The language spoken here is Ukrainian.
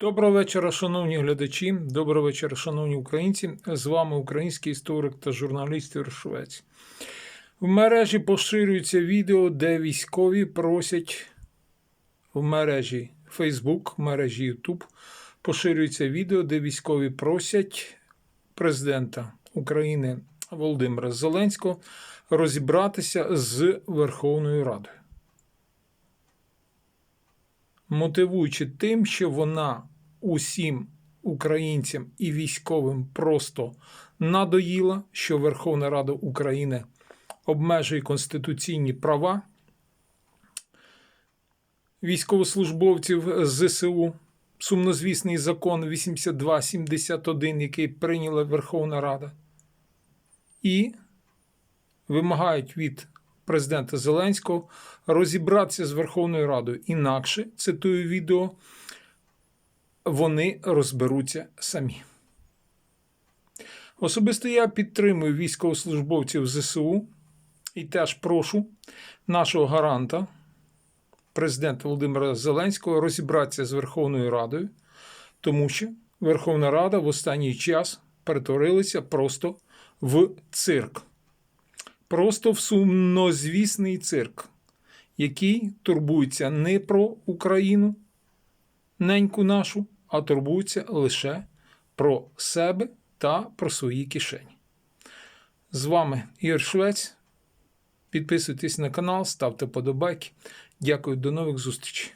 Доброго вечора, шановні глядачі. Доброго вечора, шановні українці. З вами український історик та журналіст Ігор Швець. В мережі поширюється відео, де військові просять в мережі Facebook, в мережі YouTube поширюється відео, де військові просять президента України Володимира Зеленського розібратися з Верховною Радою. Мотивуючи тим, що вона усім українцям і військовим просто надоїла, що Верховна Рада України обмежує конституційні права військовослужбовців ЗСУ, сумнозвісний закон 8271, який прийняла Верховна Рада, і вимагають від президента Зеленського розібратися з Верховною Радою. Інакше, цитую відео, вони розберуться самі. Особисто я підтримую військовослужбовців ЗСУ і теж прошу нашого гаранта, президента Володимира Зеленського, розібратися з Верховною Радою, тому що Верховна Рада в останній час перетворилася просто в цирк. Просто в сумнозвісний цирк, який турбується не про Україну, неньку нашу, а турбується лише про себе та про свої кишені. З вами Ігор Швець. Підписуйтесь на канал, ставте подобайки. Дякую, до нових зустрічей.